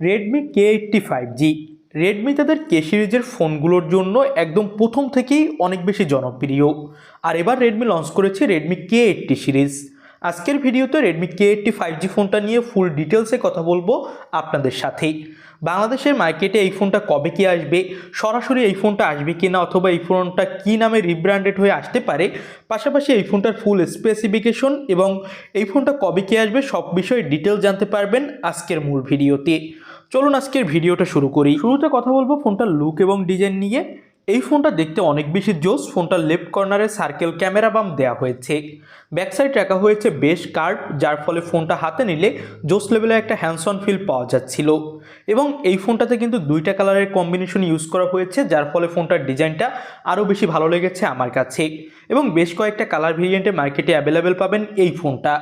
Redmi K eighty five G Redmi তাদের K সিরিজের ফোনগুলোর জন্য একদম প্রথম থেকেই অনেক বেশি জনপ্রিয়। আর এবার রেডমি লঞ্চ করেছে রেডমি কে এইট্টি সিরিজ আজকের ভিডিওতে Redmi K eighty five G ফোনটা নিয়ে ফুল ডিটেলসে কথা বলব আপনাদের সাথেই। বাংলাদেশের মার্কেটে এই ফোনটা কবে কি আসবে, সরাসরি এই ফোনটা আসবে কি না অথবা এই ফোনটা কী নামে রিব্র্যান্ডেড হয়ে আসতে পারে, পাশাপাশি এই ফোনটার ফুল স্পেসিফিকেশন এবং এই ফোনটা কবে কি আসবে সব বিষয়ে ডিটেল জানতে পারবেন আজকের মূল ভিডিওতে। চলুন আজকের ভিডিওটা শুরু করি। শুরুতে কথা বলব ফোনটার লুক এবং ডিজাইন নিয়ে। এই ফোনটা দেখতে অনেক বেশি জোস ফোনটার লেফট কর্নারে সার্কেল ক্যামেরা বাম দেওয়া হয়েছে। ব্যাক সাইড রাখা হয়েছে বেশ কার্ভ যার ফলে ফোনটা হাতে নিলে জোস লেভেলে একটা হ্যান্ডস অন ফিল পাওয়া যাচ্ছিল। এবং এই ফোনটাতে কিন্তু দুইটা কালারের কম্বিনেশন ইউজ করা হয়েছে, যার ফলে ফোনটার ডিজাইনটা আরও বেশি ভালো লেগেছে আমার কাছে। এবং বেশ কয়েকটা কালার ভেরিয়েন্টে মার্কেটে অ্যাভেলেবেল পাবেন এই ফোনটা।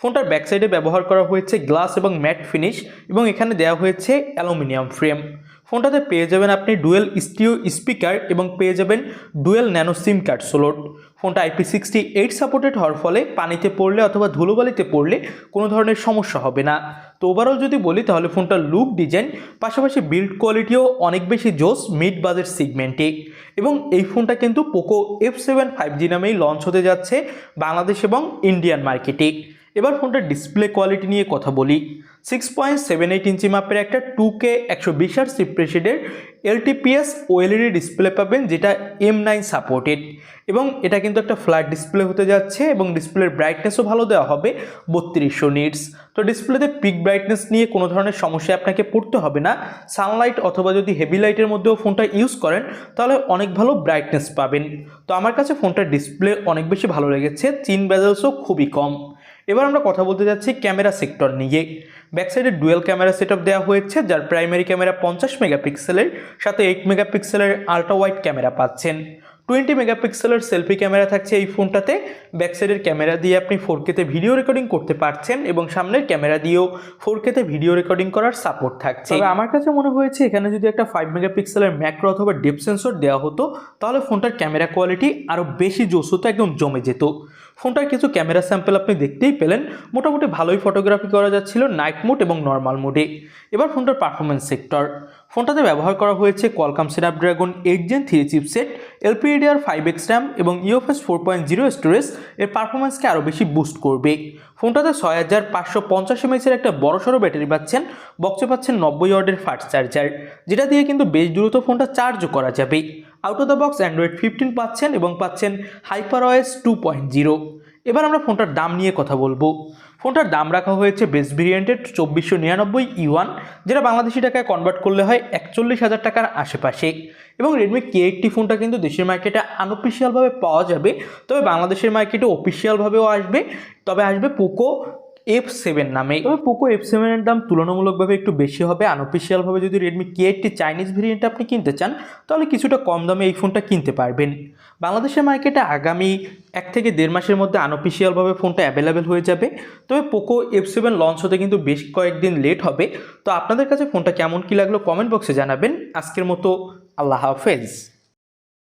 ফোনটার ব্যাক সাইডে ব্যবহার করা হয়েছে গ্লাস এবং ম্যাট ফিনিশ এবং এখানে দেওয়া হয়েছে অ্যালুমিনিয়াম ফ্রেম ফোনটাতে পেয়ে যাবেন আপনি ডুয়েল স্টিও স্পিকার এবং পেয়ে যাবেন ডুয়েল ন্যানো সিম কার্ড সোলোড। ফোনটা আইপি সিক্সটি এইট সাপোর্টেড হওয়ার ফলে পানিতে পড়লে অথবা ধুলোবালিতে পড়লে কোনো ধরনের সমস্যা হবে না। তো ওভারঅল যদি বলি তাহলে ফোনটার লুক ডিজাইন পাশাপাশি বিল্ড কোয়ালিটিও অনেক বেশি জোস মিড বাজেট সিগমেন্টে এবং এই ফোনটা কিন্তু Poco F seven five G নামেই লঞ্চ হতে যাচ্ছে বাংলাদেশ এবং ইন্ডিয়ান মার্কেটে এবার ফোনটার ডিসপ্লে কোয়ালিটি নিয়ে কথা বলি। Six point seven eight inch মাপের একটা টু কে একশো বিশ আর সিপ্রেসিডের এলটিপিএস ওএলইডি ডিসপ্লে পাবেন, যেটা এম নাইন সাপোর্টেড এবং এটা কিন্তু একটা ফ্ল্যাট ডিসপ্লে হতে যাচ্ছে এবং ডিসপ্লের ব্রাইটনেসও ভালো দেওয়া হবে, বত্রিশশো নিটস তো ডিসপ্লেতে পিক ব্রাইটনেস নিয়ে কোনো ধরনের সমস্যায় আপনাকে পড়তে হবে না। সানলাইট অথবা যদি হেভি লাইটের মধ্যেও ফোনটা ইউজ করেন, তাহলে অনেক ভালো ব্রাইটনেস পাবেন। তো আমার কাছে ফোনটার ডিসপ্লে অনেক বেশি ভালো লেগেছে চিন বেজেলসও খুবই কম। এবার আমরা কথা বলতে যাচ্ছি ক্যামেরা সেক্টর নিয়ে। ব্যাকসাইডে ডুয়েল ক্যামেরা সেট দেওয়া হয়েছে, যার প্রাইমারি ক্যামেরা পঞ্চাশ মেগাপিক্সেলের, সাথে এইট মেগাপিক্সেলের আল্ট্রা ওয়াইড ক্যামেরা পাচ্ছেন। টোয়েন্টি মেগাপিক্সেলের সেলফি ক্যামেরা থাকছে এই ফোনটাতে। ব্যাক সাইডের ক্যামেরা দিয়ে আপনি ফোর কেতে ভিডিও রেকর্ডিং করতে পারছেন এবং সামনের ক্যামেরা দিয়েও ফোর কেতে ভিডিও রেকর্ডিং করার সাপোর্ট থাকছে। তবে আমার কাছে মনে হয়েছে এখানে যদি একটা ফাইভ মেগাপিক্সেলের ম্যাক্রো অথবা ডেপ সেন্সর দেওয়া হতো, তাহলে ফোনটার ক্যামেরা কোয়ালিটি আরও বেশি জোস হতো, একদম জমে যেত। ফোনটার কিছু ক্যামেরা স্যাম্পেল আপনি দেখতেই পেলেন। মোটামুটি ভালোই ফটোগ্রাফি করা যাচ্ছিল নাইট মোড এবং নর্মাল মোডে এবার ফোনটার পারফরমেন্স সেক্টর ফোনটাতে ব্যবহার করা হয়েছে Qualcomm Snapdragon eight gen three chipset LPDDR five X RAM এবং UFS four point zero storage এর পারফরমেন্সকে আরও বেশি বুস্ট করবে। ফোনটাতে ছয় হাজার পাঁচশো পঞ্চাশ এমএচের একটা বড়সড় ব্যাটারি পাচ্ছেন বক্সে পাচ্ছেন নব্বই ওয়ার্ডের ফাস্ট চার্জার যেটা দিয়ে কিন্তু বেশ দ্রুত ফোনটা চার্জও করা যাবে। Out of the box Android fifteen পাচ্ছেন এবং পাচ্ছেন hyper OS two point zero এবার আমরা ফোনটার দাম নিয়ে কথা বলব। ফোনটার দাম রাখা হয়েছে বেস্ট ভেরিয়েন্টের চব্বিশশো নিরানব্বই ইউয়ান, যেটা বাংলাদেশি টাকায় কনভার্ট করলে হয় একচল্লিশ হাজার টাকার আশেপাশে। এবং রেডমি কে এইটটি ফোনটা কিন্তু দেশের মার্কেটে আনঅফিসিয়ালভাবে পাওয়া যাবে, তবে বাংলাদেশের মার্কেটে অফিসিয়ালভাবেও আসবে। তবে আসবে পোকো এফ সেভেন নামে তবে পোকো এফ সেভেনের দাম তুলনামূলকভাবে একটু বেশি হবে। আনঅফিসিয়ালভাবে যদি Redmi K eighty Chinese variant আপনি কিনতে চান, তাহলে কিছুটা কম দামে এই ফোনটা কিনতে পারবেন। বাংলাদেশের মার্কেটে আগামী এক থেকে দেড় মাসের মধ্যে আনঅফিসিয়ালভাবে ফোনটা অ্যাভেলেবেল হয়ে যাবে। তবে পোকো এফ সেভেন লঞ্চ হতে কিন্তু বেশ কয়েকদিন লেট হবে। তো আপনাদের কাছে ফোনটা কেমন কী লাগল কমেন্ট বক্সে জানাবেন। আজকের মতো আল্লাহ হাফেজ।